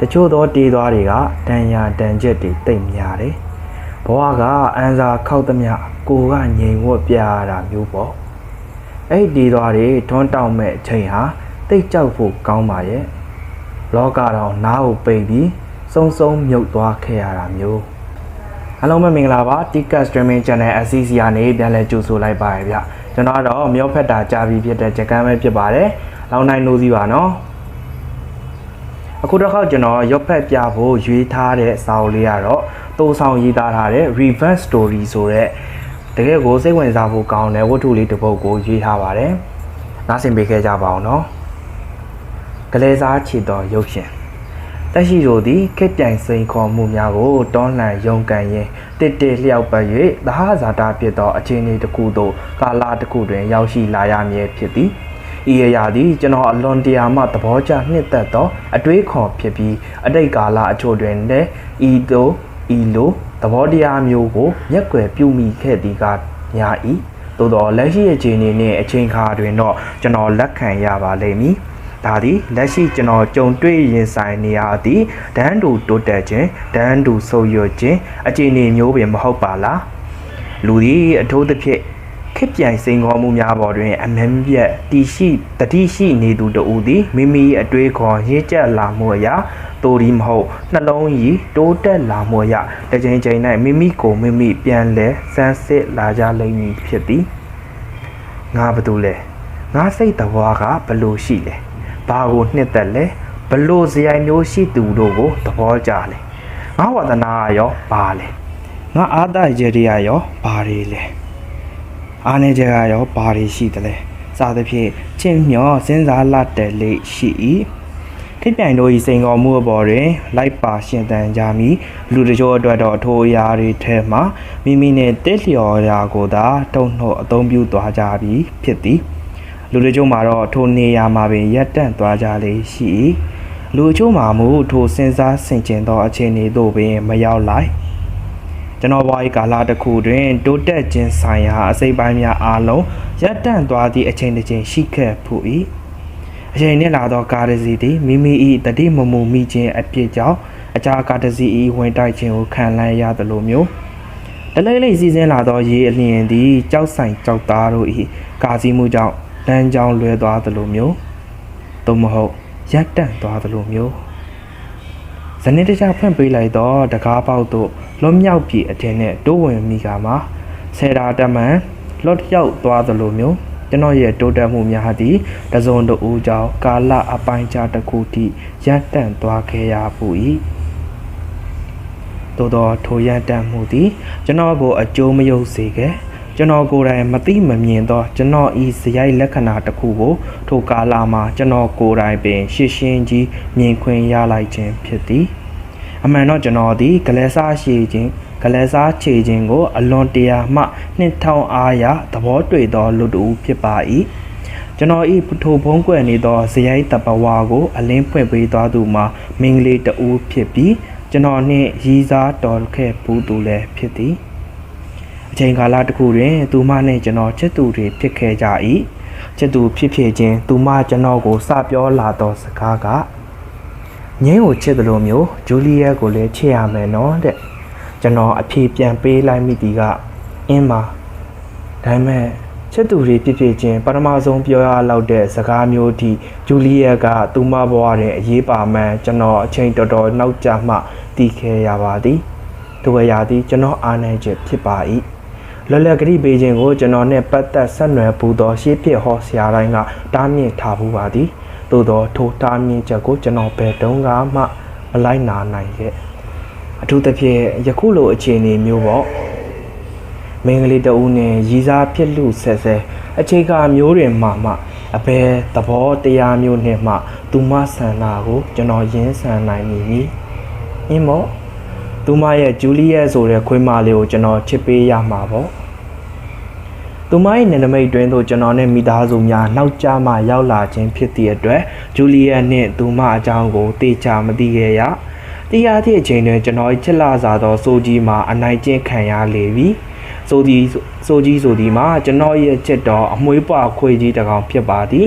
တချို့သောတေးသွားတွေကတန်ရာတန်ချက်တွေတိတ်များတယ်ဘဝကအန်းစားခောက်သမျှကိုကငြိမ်ဝတ်ပြရတာမျိုးပေါ့အဲ့ဒီတေးသွားတွေထွန်းတောက်မဲ့အချိန်ဟာတိတ်ကြောက်ဖို့ကောင်းပါရဲ့လောကတော့နားကိုပိတ်ပြီးစုံစုံမြုပ်သွားခဲ့ရတာမျိုးအားလုံးပဲမင်္ဂလာပါ Ticket Streaming Channel ACC ကနေပြန်လည်ကြိုဆိုလိုက်ပါရဗျကျွန်တော်ကတော့မြောက်ဖက်တာကြာပြီဖြစ်တဲ့ဂျကန်းပဲဖြစ်ပါတယ်လောင်းနိုင်လို့စီပါနော် အခုတစ်ခေါက်ကျွန်တော်ရုပ်ဖက်ပြဖို့ရွေးထားတဲ့စာအုပ်လေးကတော့တူဆောင်ရေးသားထားတဲ့ Reverse Story ဆိုတဲ့တကယ်ကိုစိတ်ဝင်စားဖို့ကောင်းတဲ့ဝတ္ထုလေးတစ်ပုဒ်ကိုရွေးထားပါတယ်နားဆင်ပေးခဲ့ကြပါအောင်နော်ကလေးစားချီတော်ရုပ်ရှင်တက်ရှိတို့သည်ခက်ပြိုင်စိန်ခေါ်မှုများကိုတောလှန်ရုံကန်ရင်းတစ်တစ်လျှောက်ပတ်၍သဟဇာတာဖြစ်သောအခြေအနေတစ်ခုသို့ကာလတစ်ခုတွင် ရောက်ရှိလာရမည်ဖြစ်သည် ဤအရာသည်ကျွန်တော်အလွန်တရာမှသဘောကျနှစ်သက်သောအတွေးခေါ်ဖြစ်ပြီးအတိတ်ကာလအချို့တွင်လည်းဤသို့ဤလိုသဘောတရားမျိုးကိုမျက်ကွယ်ပြုမိခဲ့သည်ကညာဤသို့သောလက်ရှိအခြေအနေနှင့်အချိန်ခါတွင်တော့ကျွန်တော်လက်ခံရပါလိမ့်မည်ဒါသည်လက်ရှိကျွန်တော်ကြုံတွေ့ရင်ဆိုင်နေရသည့်ဒန်းတူတိုးတက်ခြင်းဒန်းတူဆုပ်ယွတ်ခြင်းအခြေအနေမျိုးပင်မဟုတ်ပါလားလူသည်အထူးသဖြင့် ခစ်ပြိုင်စိန်ခေါ်မှုများပေါ်တွင် အမင်းပြတ်တည်ရှိတတိရှိနေသူတဦးသည်မိမိအတွေးခေါ်ရည်ကြက်လာမှုအရာတိုဒီမဟုတ်နှလုံးရည်တိုးတက်လာမှုအရာတစ်ချိန်ချိန်၌မိမိကိုမိမိပြန်လဲစမ်းစစ်လာကြလိမ့်မည်ဖြစ်သည်ငါဘာတူလဲငါစိတ်တဘွားကဘလို့ရှိလဲဘာကိုနှစ်သက်လဲဘလို့ဇယိုင်မျိုးရှိသူတို့ကိုသဘောကျလဲငါဝဒနာရောဘာလဲငါအာတရရရောဘာတွေလဲ အားနေကြကရောဘာတွေရှိသလဲစသဖြင့်ချင်းမျောစဉ်းစားလတ်တယ်လေရှိ၏ခိပြိုင်တို့ဤစိန်ခေါ်မှုအပေါ်တွင် လိုက်ပါရှင်တန်ကြမည်လူတချို့အတွက်တော့ထိုအရာတွေထဲမှမိမိနဲ့တက်လျော်ရာကိုသာတုံ့နှုတ်အသုံးပြုသွားကြပြီးဖြစ်သည်လူတချို့မှာတော့ထိုနေရာမှာပင်ရပ်တန့်သွားကြလေရှိ၏လူအချို့မှာမူထိုစဉ်းစားဆင်ခြင်သောအခြေအနေသို့ပင်မရောက်လိုက် ကျွန်တော်ဘဝ၏ကာလတစ်ခုတွင် တိုးတက်ခြင်းဆိုင်ရာအစိပ်ပိုင်းများအားလုံးရပ်တန့်သွားသည့်အချိန်တစ်ချိန်ရှိခဲ့ဖို့၏အချိန်နှင့်လာသောကားတစ်စီးသည်မိမိ၏တတိမမူမိခြင်းအဖြစ်ကြောင့်အခြားကားတစ်စီး၏ဝင်တိုက်ခြင်းကိုခံလန်းရသလိုမျိုးတလိမ့်လိမ့်စီစဉ်လာသောရေအလျင်သည်ကြောက်ဆိုင်ကြောက်သားတို့၏ကာစီမှုကြောင့်လမ်းကြောင်းလွဲသွားသလိုမျိုးသို့မဟုတ်ရပ်တန့်သွားသလိုမျိုး ဇနီးတခြားဖွင့်ပေးလိုက်တော့တကားပေါက်တို့လွတ်မြောက်ပြီအထင်နဲ့တိုးဝင်မိကမှာဆယ်တာတက်မှန်လွတ်ရောက်သွားသလိုမျိုးကျွန်တော်ရဲ့တိုးတက်မှုများသည်တစုံတဦးကြောင့်ကာလအပိုင်းခြားတစ်ခုထိရပ်တန့်သွားခဲ့ရဖို့၏သို့သောထိုရပ်တန့်မှုသည်ကျွန်တော်ကိုအကျိုးမယုတ်စေခဲ့ ကျွန်တော်ကိုယ်တိုင်မသိမမြင်သောကျွန်တော်ဤစရိုက်လက္ခဏာတစ်ခုကိုထိုကာလမှာကျွန်တော်ကိုယ်တိုင်ပင်ရှင်းရှင်းကြီးမြင်ခွင့်ရလိုက်ခြင်းဖြစ်သည်အမှန်တော့ကျွန်တော်ဒီဂလဲစားရှည်ခြင်းဂလဲစားခြေခြင်းကို အလွန်တရာမှနှစ်ထောင်အားရသဘောတွေ့သောလူတူဖြစ်ပါ၏ကျွန်တော်ဤထိုဖုံးကွယ်နေသောဇယိုက်တပဝါကို အလင်းဖွင့်ပေးသွားသူမှာမင်းကလေးတူဖြစ်ပြီးကျွန်တော်နှင့်ရီးစားတော်ခဲ့ဘူးသူလည်းဖြစ်သည် အချိန်ကာလတစ်ခုတွင် သူမနှင့်ကျွန်တော်ချစ်သူတွေဖြစ်ခဲ့ကြ၏ချစ်သူဖြစ်ဖြစ်ချင်းသူမကျွန်တော်ကိုစပြောလာသောစကားကငင်းကိုချစ်တယ်လို့မျိုးဂျူလီယက်ကိုလည်းချစ်ရမယ်နော်တဲ့ကျွန်တော်အဖြေပြန်ပေးလိုက်မိဒီကအင်းပါဒါပေမဲ့ချစ်သူတွေဖြစ်ဖြစ်ချင်းပထမဆုံးပြောရလောက်တဲ့စကားမျိုးထိဂျူလီယက်ကသူမဘဝတွင်အရေးပါမှန်ကျွန်တော်အချိန်တော်တော်နောက်ကျမှတည်ခဲ့ရပါသည်သူဝရာသည်ကျွန်တော်အားနိုင်ချက်ဖြစ်ပါ၏ လွယ်လွယ်ကတိပေးခြင်းကိုကျွန်တော်နဲ့ပတ်သက်ဆက်နွယ်ပူသောရှေးဖြစ်ဟောဆရာတိုင်းကတားမြစ်ထားဘူးပါသည်သို့သောထိုတားမြစ်ချက်ကိုကျွန်တော်ဘယ်တုန်းကမှမလိုက်နာနိုင်ခဲ့အထူးသဖြင့်ယခုလိုအခြေအနေမျိုးပေါ့မင်္ဂလိတအူးနဲ့ရီစားဖြစ်လူဆက်ဆဲအခြေခံမျိုးတွေမှမှအဘယ်သဘောတရားမျိုးနဲ့မှ သူမဆန္ဒကိုကျွန်တော်ရင်းဆန်နိုင်မိပြီအင်းမို့ သူမရဲ့ဂျူလီယက်ဆိုတဲ့ခွေးမလေးကိုကျွန်တော်ချစ်ပေးရမှာပေါ့သူမရဲ့နယ်နိမိတ်တွင်သို့ကျွန်တော်နဲ့မိသားစုများနောက်ကျမှရောက်လာခြင်းဖြစ်သည့်အတွက်ဂျူလီယက်နှင့်သူမအကြောင်းကိုတေချာမသိခဲ့ရတရားသည့်အချိန်တွင်ကျွန်တော်ချစ်လာစားသောစိုးကြီးမှာအနိုင်ကျင့်ခံရလေပြီ ဆိုဒီဆိုကြီးဆိုဒီမှာကျွန်တော်ရဲ့ချစ်တော်အမွေးပွားခွေကြီးတစ်ကောင်ဖြစ်ပါသည်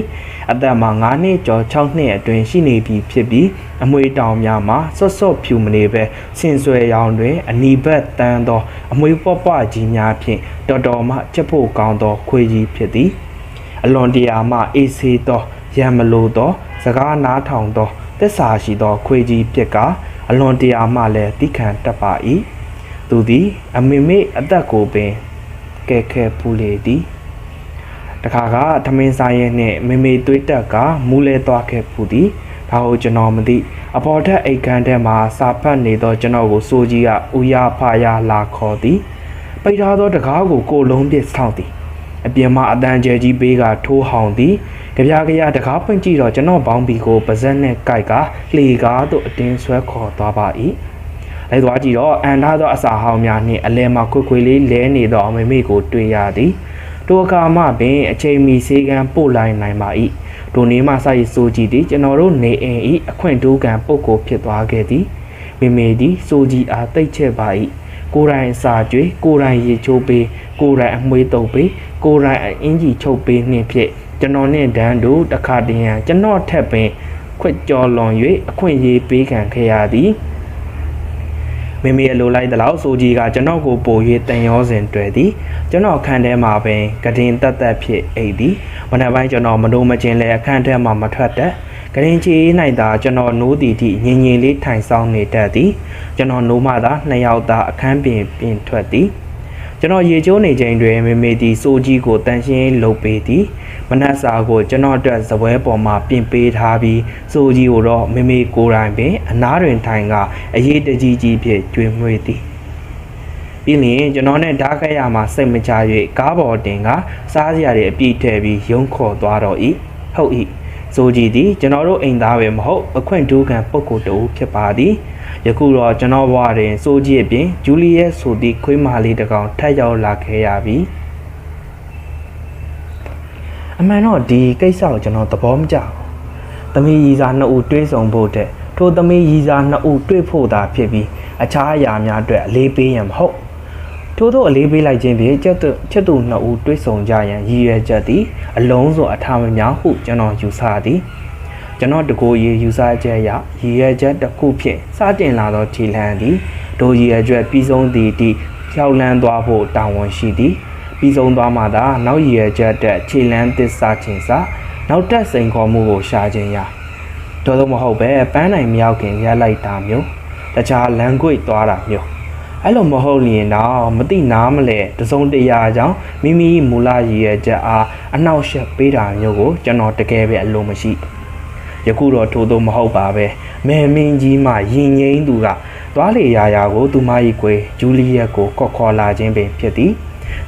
အသက်မှာ9နှစ်ကျော်6နှစ်အတွင်းရှိနေပြီဖြစ်ပြီးအမွေတောင်များမှာဆွတ်ဆွတ်ဖြူမနေပဲဆင်ဆွဲရောင်တွင်အနီဘက်တန်းသောအမွေပွားပွားကြီးများဖြင့်တော်တော်မှချက်ဖို့ကောင်းသောခွေကြီးဖြစ်သည်အလွန်တရာမှအေးဆေးသောရံမလိုသောစကားနားထောင်သောသစ္စာရှိသောခွေကြီးဖြစ်ကအလွန်တရာမှလည်းတိခံတတ်ပါ၏ သူသည်အမေမေအသက်ကိုပင်ကဲခဲပူလေသည်တခါကသမင်းစားရဲနှင့်မေမေသွေးတက်ကမူးလဲသွားခဲ့ပူသည်ဒါကိုကျွန်တော်မသိအပေါ်ထက်အိတ်ခမ်းထဲမှာစာဖတ်နေသောကျွန်တော်ကိုစိုးကြီးကဥရဖာရလာခေါ်သည်ပိတ်ထားသောတကားကိုကိုလုံးပြစ်ဆောက်သည်အပြင်မှာအတန်ကျဲကြီးပေးကထိုးဟောင်သည်ကြပြားကြရတကားဖွင့်ကြည့်တော့ကျွန်တော်ဘောင်းဘီကိုပါဇက်နဲ့ကြိုက်ကလှေကားသို့အတင်းဆွဲခေါ်သွားပါ၏ လိုက်သွားကြည့်တော့အန်ထားသောအစာဟောင်းများနှင့်အလဲမှာခွေခွေလေးလဲနေသောအမေမေကိုတွေ့ရသည်ထိုအခါမှပင်အချိန်မီစေကံပို့လိုက်နိုင်ပါ၏ဒိုနေမှစရဆိုကြည့်သည်ကျွန်တော်တို့နေအိမ်၏အခွင့်တိုးကံပုတ်ကိုဖြစ်သွားခဲ့သည်မေမေသည်စိုးကြည်အားတိတ်ချက်ပါ၏ကိုယ်တိုင်အစာကျွေးကိုယ်တိုင်ရေချိုးပေးကိုယ်တိုင်အမွေးတုပ်ပေးကိုယ်တိုင်အင်ကြီးချုပ်ပေးနှင့်ဖြင့်ကျွန်တော်နှင့်ဒန်းတို့တခါတည်းရန်ကျွန်တော်ထက်ပင်ခွက်ကြော်လွန်၍အခွင့်အရေးပေးခံခဲ့ရသည် မိမိအလိုလိုက်သလောက်ဆိုကြီးကကျွန်တော်ကိုပို့၍တန်ရောစဉ်တွေ့သည်ကျွန်တော်ခန်းထဲမှာပင်ကတင်တက်တက်ဖြစ်အိတ်သည်မနက်ပိုင်းကျွန်တော်မလို့မချင်းလဲအခန်းထဲမှာမထွက်တတ်ကရင်ချီ၌သာကျွန်တော်နိုးတီတီငင်ငင်လေးထိုင်ဆောင်နေတတ်သည်ကျွန်တော်နိုးမှသာနှစ်ယောက်သာအခန်းပြင်ပြင်ထွက်သည် ကျွန်တော်ရေချိုးနေချိန်တွင်မေမေတီစိုးကြီးကိုတန်ရှင်းလုပ်ပေးသည်မနက်စာကိုကျွန်တော်အတွက်ဇပွဲပေါ်မှာပြင်ပေးထားပြီးစိုးကြီးကိုတော့မေမေကိုယ်တိုင်ပင်အနားတွင်ထိုင်ကအရေးတကြီးကြီးဖြင့်ကျွေးမွေးသည်ပြီးလျင်ကျွန်တော်နဲ့ဓာတ်ခက်ရမှာစိတ်မချ၍ကားပေါ်တင်ကစားစရာတွေအပြည့်ထည့်ပြီးရုံခေါ်သွားတော့၏ဟုတ်၏စိုးကြီးသည်ကျွန်တော်တို့အိမ်သားပဲမဟုတ်အခွင့်တူးခံပုဂ္ဂိုလ်တူဖြစ်ပါသည် ယခုတော့ကျွန်တော်ဘဝတွင်စိုးကြီးအပြင်ဂျူလီယက်ဆိုသည့်ခွေးမလေးတစ်ကောင်ထပ်ရောက်လာခဲ့ရပြီအမှန်တော့ဒီကိစ္စကိုကျွန်တော်သဘောမကျဘူး။သမီးရီစာနှစ်ဦးတွေးဆုံဖို့တဲ့ထိုသမီးရီစာနှစ်ဦးတွေးဖို့သာဖြစ်ပြီးအခြားအရာများအတွက်အလေးပေးရန်မဟုတ်။ထို့သောအလေးပေးလိုက်ခြင်းဖြင့်ချက်သူချက်သူနှစ်ဦးတွေးဆုံကြရန်ရည်ရွယ်ချက်သည်အလုံးစုံအထာမများဟုကျွန်တော်ယူဆသည်။ ကျွန်တော်တကိုယ်ရေးယူဆချက်အရရည်ရွယ်ချက်တစ်ခုဖြင့်စတင်လာသောခြေလှမ်းသည်ဒိုရည်ရွယ်ချက်ပြီးဆုံးသည့်အထိဖြောက်လန်းသွားဖို့တာဝန်ရှိသည်။ပြီးဆုံးသွားမှသာနောက်ရည်ရွယ်ချက်တက်ခြေလန်းသစ္စာချင်းစာနောက်တက်စိန်ခေါ်မှုကိုရှာခြင်းရတော်တော့မဟုတ်ပဲပန်းနိုင်မြောက်ခင်ရလိုက်တာမျိုးတခြားလမ်းကွေ့သွားတာမျိုးအဲ့လိုမဟုတ်ရင်တော့မတိနားမလဲတစုံတရာကြောင့်မိမိမူလရည်ရွယ်ချက်အားအနှောက်အယှက်ပေးတာမျိုးကိုကျွန်တော်တကယ်ပဲအလိုမရှိ ယခုတော့ထို့သောမဟုတ်ပါပဲမဲမင်းကြီးမှရင်ငိမ့်သူကသွားလေရာရာကိုသူမ၏ကွယ်ဂျူလီယက်ကိုကော့ခေါ်လာခြင်းပင်ဖြစ်သည်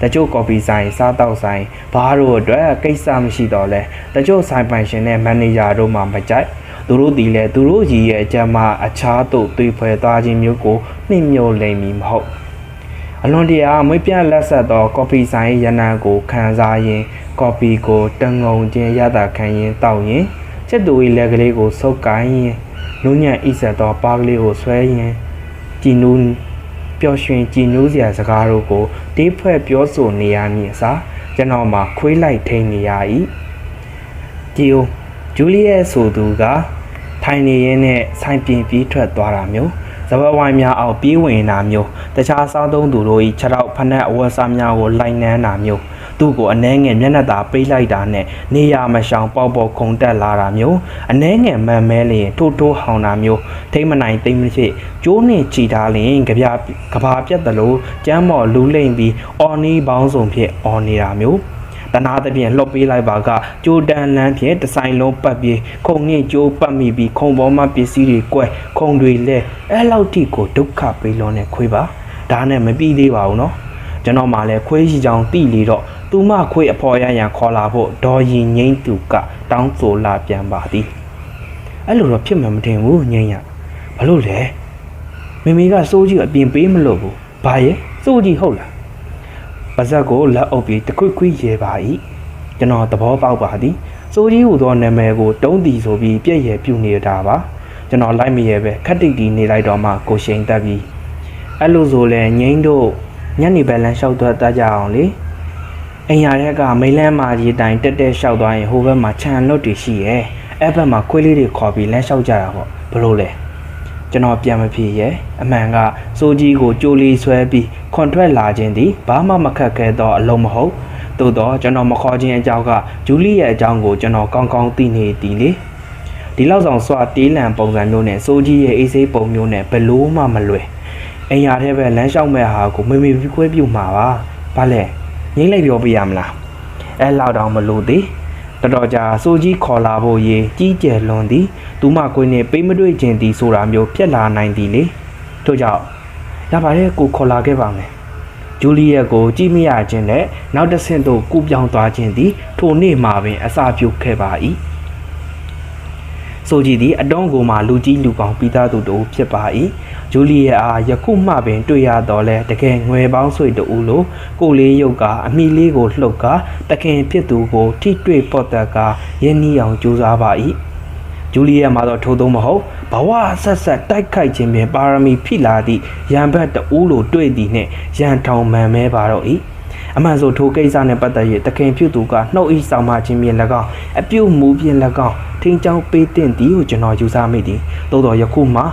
တချို့ကော်ဖီဆိုင်စားတောက်ဆိုင်ဘားတို့အတွက်ကိစ္စမရှိတော့လဲတချို့ဆိုင်ပိုင်ရှင်နဲ့မန်နေဂျာတို့မှမကြိုက်သူတို့ဒီလဲသူတို့ကြီးရဲ့အကြမ်းမှအခြားသို့တွေးဖွယ်သွားခြင်းမျိုးကိုနှိမ့်ညို့လိမ့်မည်မဟုတ်အလွန်တရာမွေးပြလက်ဆက်သောကော်ဖီဆိုင်ရနံကိုခံစားရင်ကော်ဖီကိုတငုံချင်းရတာခံရင်တောက်ရင် ချက်တူ၏လက်ကလေးကိုစုပ်ကိုင်းရင်နုညံ့ဣဆက်သောပါးကလေးကိုဆွဲရင်ကြည်နူးပျော်ရွှင်ကြည်နူးစရာစကားတို့ကိုတေးဖွဲ့ပြောဆိုနေရမည်အစားကျွန်တော်မှခွေးလိုက်ထိန်နေရ၏ဂျီယိုဂျူလီယက်ဆိုသူကထိုင်နေရင်းနဲ့ဆိုင်ပြင်ပြေးထွက်သွားတာမျိုးစပဝိုင်းများအောက်ပြေးဝင်တာမျိုးတခြားစားသုံးသူတို့၏ခြေထောက်ဖက်နှက်အဝတ်စားများကိုလိုက်နှမ်းတာမျိုး သူ့ကိုအနှဲငယ်မျက်နှာသာပေးလိုက်တာနဲ့နေရမရှောင်ပေါက်ပေါက်ခုန်တက်လာတာမျိုးအနှဲငယ်မှန်မဲလျင်ထိုးထိုးဟောင်တာမျိုးထိမ့်မနိုင်သိမ့်မဖြစ်ကျိုးနှင့်ချီထားလျင်ကြပြကဘာပြတ်တယ်လို့ကျမ်းမော်လူးလိမ့်ပြီးအော်နီးပေါင်းစုံဖြစ်အော်နေတာမျိုးတနာသဖြင့်လှုပ်ပေးလိုက်ပါကကြိုးတန်လန်းဖြင့်တဆိုင်လုံးပတ်ပြီးခုံနှင့်ကြိုးပတ်မိပြီးခုံပေါ်မှပစ္စည်းတွေကွဲခုံတွေလဲအဲ့လောက်ထိကိုဒုက္ခပေးလွန်တဲ့ခွေးပါဒါနဲ့မပြီးသေးပါဘူးနော် ကျွန်တော်မှလည်းခွေးရှိကြောင်တိလေတော့သူမခွေးအဖော်ရရန်ခေါ်လာဖို့ဒေါ်ရင်ငိမ့်သူကတောင်းဆိုလာပြန်ပါသည်အဲ့လိုတော့ဖြစ်မှမထင်ဘူးငိမ့်ရဘာလို့လဲမိမိကစိုးကြီးအပြင်ပေးမလို့ဘူးဘာရဲ့စိုးကြီးဟုတ်လားပါဇက်ကိုလက်အုပ်ပြီးတခွိခွိရဲပါ၏ကျွန်တော်သဘောပေါက်ပါသည်စိုးကြီးဟူသောနာမည်ကိုတုံးတီဆိုပြီးပြည့်ရဲပြုနေတာပါကျွန်တော်လိုက်မရဲပဲခက်တိတ်တီနေလိုက်တော့မှကိုရှိန်တက်ပြီးအဲ့လိုဆိုလဲငိမ့်တို့ ညနေပဲလမ်းလျှောက်သွားတတ်ကြအောင်လေအိမ်ရတဲ့ကမိလန်းမာကြီးတိုင်တက်တက်လျှောက်သွားရင်ဟိုဘက်မှာခြံလွတ်တွေရှိရဲ့အဲ့ဘက်မှာခွေးလေးတွေခေါ်ပြီးလမ်းလျှောက်ကြတာပေါ့ဘလို့လဲကျွန်တော်ပြန်မဖြစ်ရဲ့အမှန်ကစိုးကြီးကိုကြိုလီဆွဲပြီးခွန်ထွက်လာခြင်းသည်ဘာမှမခက်ခဲတော့အလုံးမဟုတ်သို့တော့ကျွန်တော်မခေါ်ခြင်းအကြောင်းကဂျူလီရဲ့အကြောင်းကိုကျွန်တော်ကောင်းကောင်းသိနေသည်လေဒီလောက်ဆောင်စွာတေးလံပုံစံမျိုးနဲ့စိုးကြီးရဲ့အေးဆေးပုံမျိုးနဲ့ဘလို့မှမလွယ် အိမ်ရတဲ့ပဲလမ်းလျှောက်မဲ့ဟာကိုမေမေပြီးခွဲပြုတ်မှာပါဘာလဲငိမ့်လိုက်ပြောပြရမလားအဲလောက်တောင်မလို့သေးတော်တော်ကြာစိုးကြီးခေါ်လာဖို့ရေကြီးကျယ်လွန်သည်သူမကွင်းနဲ့ပိမ့်မတွေ့ခြင်းသည်ဆိုတာမျိုးဖြစ်လာနိုင်သည်လေထို့ကြောင့်ရပါတယ်ကိုခေါ်လာခဲ့ပါမယ်ဂျူလီယက်ကိုကြည့်မရခြင်းနဲ့နောက်တစ်ဆင့်သို့ကူပြောင်းသွားခြင်းသည်ထိုနေ့မှာပင်အစာပြုတ်ခဲ့ပါ၏ ဆိုကြည်သည်အတုံးကိုမှလူကြီးလူကောင်းပြီးသားသူတို့ဖြစ်ပါ၏ဂျူလီယက်အားယခုမှပင်တွေ့ရတော့လဲတကယ်ငွေပေါင်းဆွေတူလိုကိုလေးရုပ်ကအမိလေးကိုလှုပ်ကာတခင်ဖြစ်သူကိုထိတွေ့ပေါ်တက်ကရင်းနှီးအောင်ကြိုးစားပါ၏ဂျူလီယက်မှာတော့ထိုးသုံးမဟုတ်ဘဝဆက်ဆက်တိုက်ခိုက်ခြင်းပင်ပါရမီဖိလာသည့်ရန်ဘတ်တူးလိုတွေ့သည်နှင့်ရန်ထောင်မှန်မဲပါတော့၏ အမှန်ဆိုထိုကိစ္စနှင့်ပတ်သက်၍တခင်ဖြစ်သူကနှုတ်ဤဆောင်မှခြင်းဖြင့်၎င်းအပြုတ်မူဖြင့်၎င်းထင်းချောင်းပေးတင်သည်ဟုကျွန်တော်ယူဆမိသည်သို့တော်ယခုမှ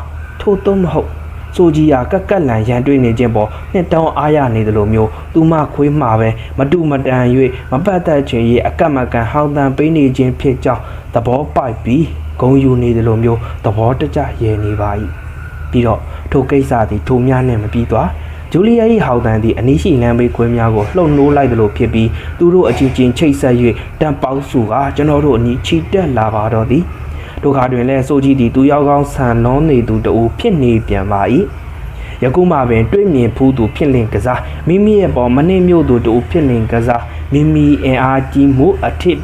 ထိုသုံးမဟုတ်ဆိုကြီးယာကက်ကက်လန်ရန်တွေ့နေခြင်းပေါ်နှစ်တောင်းအားရနေသလိုမျိုးသူမခွေးမှာပဲမတူမတန်၍မပတ်သက်ခြင်း၏အကက်မကန်ဟောင်းတန်ပေးနေခြင်းဖြစ်ကြောင်းသဘောပိုက်ပြီးဂုံယူနေသလိုမျိုးသဘောတကျရဲနေပါ၏ပြီးတော့ထိုကိစ္စသည်ထိုများနှင့်မပြီးသွား ဂျူလီယာ၏ဟောက်တန်သည်အနီးရှိလမ်းဘေးခွေးများကိုလှုပ်နိုးလိုက်သလိုဖြစ်ပြီးသူတို့အချင်းချင်းချိတ်ဆက်၍တန်ပေါက်စုကကျွန်တော်တို့အနီးချီတက်လာပါတော့သည်ဒုက္ခတွင်လည်းစိုးကြီးသည်သူရောက်ကောင်းဆန်လွန်နေသူတူဖြစ်နေပြန်ပါ၏ယခုမှပင်တွေ့မြင်ဖူးသူဖြစ်လင်ကစားမိမိရဲ့ပေါ်မနှင်းမြို့သူတူဖြစ်လင်ကစားမိမိအင်အားကြီးမှုအထစ်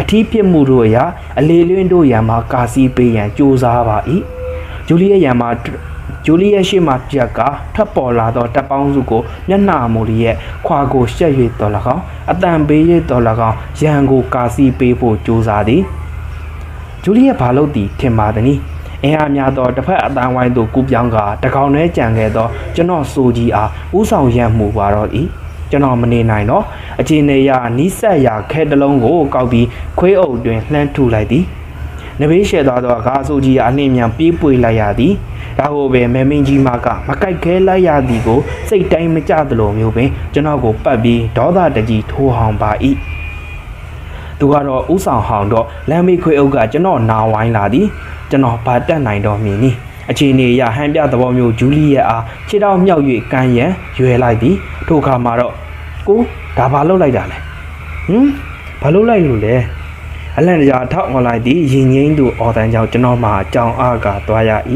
အထီးဖြစ်မှုတို့အရာအလေလွင့်တို့ရံမှာကာစီပေးရန်ကြိုးစားပါ၏ဂျူလီရဲ့ရံမှာ ဂျူလီရဲ့ရှေ့မှာကြက်ကထွက်ပေါ်လာသောတပ်ပေါင်းစုကိုမျက်နှာမူလီရဲ့ခွာကိုရှက်၍တော်၎င်းအတန်ပေး၍တော်၎င်းရန်ကိုကာစီပေးဖို့ကြိုးစားသည်ဂျူလီရဲ့ဘာလို့တည်ထင်ပါသနည်းအင်အားများသောတစ်ဖက်အတန်းဝိုင်းသို့ကူးပြောင်းကတကောင်ထဲကြံခဲ့သောကျွန်တော်စိုးကြီးအားဥဆောင်ရန်မှုပါတော့၏ကျွန်တော်မနေနိုင်တော့အချင်းနေရနီးဆက်ရာခဲတလုံးကိုကောက်ပြီးခွေးအုပ်တွင်လှမ်းထူလိုက်သည် နဘေးရှဲသွားသောအခါဆိုကြီးအနှင်းမြန်ပြေးပွေလိုက်ရသည်ဒါဟိုပဲမဲမင်းကြီးမကမကိုက်ခဲလိုက်ရသည်ကိုစိတ်တိုင်းမကြသလိုမျိုးပင်ကျွန်တော်ကိုပတ်ပြီးဒေါသတကြီးထိုးဟောင်ပါ၏သူကတော့ဥဆောင်ဟောင်တော့လမ်းမေးခွေအုပ်ကကျွန်တော်နာဝိုင်းလာသည်ကျွန်တော်ဗာတက်နိုင်တော့မြင်နီအခြေအနေအရဟန်ပြသဘောမျိုးဂျူလီယက်အားခြေတော်မြောက်၍ကန်ရန်ရွယ်လိုက်သည်ထိုအခါမှာတော့ကိုဒါဘာလုပ်လိုက်တာလဲဟမ်ဘာလုပ်လိုက်လို့လဲ အလန့်တရားထောက်အွန်လိုက်သည်ရင်ငိမ့်သူအော်တန်းကြောင့်ကျွန်တော်မှအကြောင်းအားကသွားရ၏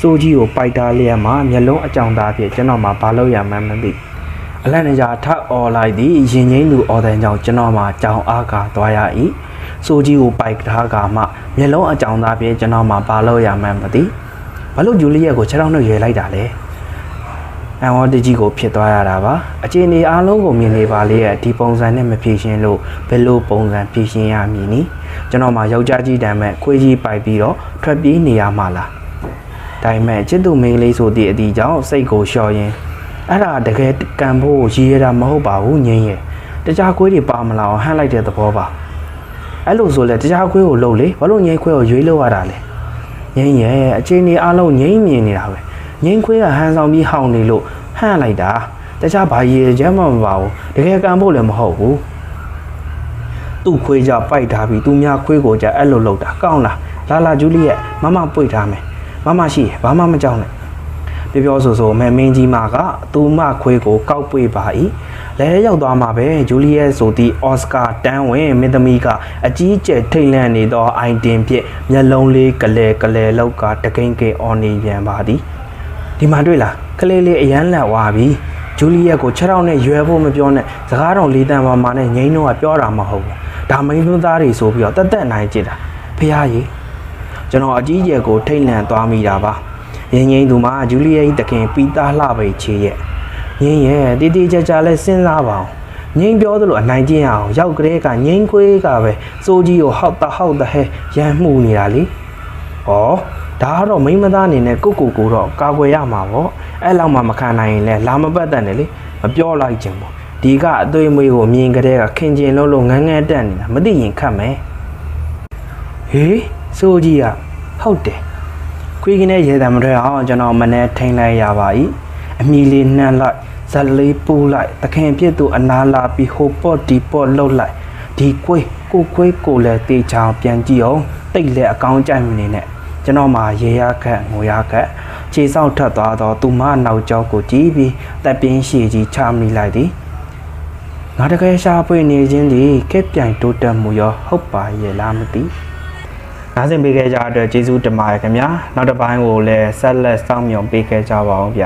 စိုးကြီးကိုပိုက်ထားလျက်မှမျက်လုံးအကြောင်သားဖြင့်ကျွန်တော်မှဘာလုပ်ရမှန်းမသိအလန့်တရားထောက်អော်လိုက်သည်ရင်ငိမ့်သူအော်တန်းကြောင့်ကျွန်တော်မှအကြောင်းအားကသွားရ၏စိုးကြီးကိုပိုက်ထားကမှမျက်လုံးအကြောင်သားဖြင့်ကျွန်တော်မှဘာလုပ်ရမှန်းမသိဘာလို့ဂျူလီယက်ကိုခြေထောက်နှုတ်ရွယ်လိုက်တာလဲ အန်ဝတ်တကြီးကိုဖြစ်သွားရတာပါအခြေအနေအားလုံးကိုမြင်နေပါလေရဲ့ဒီပုံစံနဲ့မဖြေရှင်းလို့ဘယ်လိုပုံစံဖြေရှင်းရမည်နီကျွန်တော်မှယောက်ျားကြီးတမ်းမဲ့ခွေးကြီးပိုက်ပြီးတော့ထွက်ပြေးနေရမှာလားဒါပေမဲ့ချစ်သူမင်းကလေးဆိုတဲ့အတီးကြောင့်စိတ်ကိုလျှော်ရင်အဲ့ဒါတကယ်ကံဖို့ရည်ရတာမဟုတ်ပါဘူးငင်းရဲ့တခြားခွေးတွေပါမလာအောင်ဟန့်လိုက်တဲ့သဘောပါအဲ့လိုဆိုလဲတခြားခွေးကိုလှုပ်လေဘာလို့ငင်းခွေးကိုရွေးလို့ရတာလဲငင်းရဲ့အခြေအနေအားလုံးငင်းမြင်နေတာပဲ ငင်းခွေးကဟန်ဆောင်ပြီးဟောင်းနေလို့ဟန့်လိုက်တာတခြားဘာရည်ချမ်းမှမပါဘူးတကယ်ကံဖို့လည်းမဟုတ်ဘူးသူ့ခွေးကြပိုက်ထားပြီးသူများခွေးကိုကြအဲ့လိုလုပ်တာကောင်းလားလာလာဂျူလီယက်မမပွေထားမယ်မမရှိရဘာမှမကြောက်နဲ့ပြောပြောဆိုဆိုမဲမင်းကြီးမကသူမခွေးကိုကောက်ပွေပါ၏လဲလဲရောက်သွားမှာပဲဂျူလီယက်ဆိုသည့်အော်စကာတန်းဝင်မင်းသမီးကအကြီးကျယ်ထိတ်လန့်နေသောအိုင်တင်ဖြင့်မျက်လုံးလေးကလဲကလဲလောက်ကတကိန်ကိန်အော်နေပြန်ပါသည် ဒီမှာတွေ့လားကလေးလေးအရန်လက်ဝါပြီဂျူလီယက်ကိုခြေထောက်နဲ့ရွယ်ဖို့မပြောနဲ့စကားတော်လေးတန်ပါမာနဲ့ငိမ့်တော့ကပြောတာမဟုတ်ဘူးဒါမိန်းသွန်းသားတွေဆိုပြီးတော့တက်တက်နိုင်ကြတာဖះကြီးကျွန်တော်အကြီးကျယ်ကိုထိတ်လန့်သွားမိတာပါငိမ့်ငိမ့်သူမှာဂျူလီယက်တခင်ပီတာလှပိတ်ချေရဲ့ငိမ့်ရဲ့တီတီကြကြလဲစဉ်းစားပါအောင်ငိမ့်ပြောသလိုအနိုင်ကျင့်ရအောင်ရောက်ကလေးကငိမ့်ခွေးကပဲစိုးကြီးကိုဟောက်တဟောက်တဟဲရမ်းမှုနေတာလေဩ ဒါကတော့မိန်းမသားအနေနဲ့ကိုကိုကိုတော့ကာကွယ်ရမှာပေါ့အဲ့လောက်မှမခံနိုင်ရင်လည်းလာမပတ်တတ်နဲ့လေမပြောလိုက်ချင်ဘူးဒီကအသွေးမွေးကိုမြင်ကြတဲ့ကခင်ကျင်လို့လို့ငန်းငန်းတက်နေတာမသိရင်ခတ်မယ်ဟေးစိုးကြီးကဟုတ်တယ်ခွေးကင်းနဲ့ရေတံမထွက်အောင်ကျွန်တော်မနေ့ထိန်လိုက်ရပါ၏အမီလေးနှမ်းလိုက်ဇက်လေးပူလိုက်တခင်ပြစ်သူအနာလာပြီးဟိုပေါ့ဒီပေါ့လှုပ်လိုက်ဒီကွေးကိုကွေးကိုလည်းတေချောင်ပြန်ကြည့်အောင်တိတ်လည်းအကောင်းကြိုက်မနေနဲ့ ကျွန်တော်မှာရေရခက်ငိုရခက်ခြေဆောက်ထပ်သွားတော့သူမနောက်ကျောကိုကြည့်ပြီးတပ်ပြင်းရှည်ကြီးချမိလိုက်သည်ငါတကယ်ရှာဖွေနေခြင်းဒီကက်ပြိုင်တိုးတက်မှုရောဟုတ်ပါရဲ့လားမသိနားဆင်ပေးခဲ့ကြတဲ့အတွက်ကျေးဇူးတင်ပါတယ်ခင်ဗျာနောက်တစ်ပိုင်းကိုလည်းဆက်လက်စောင့်မျှော်ပေးခဲ့ကြပါအောင်ဗျ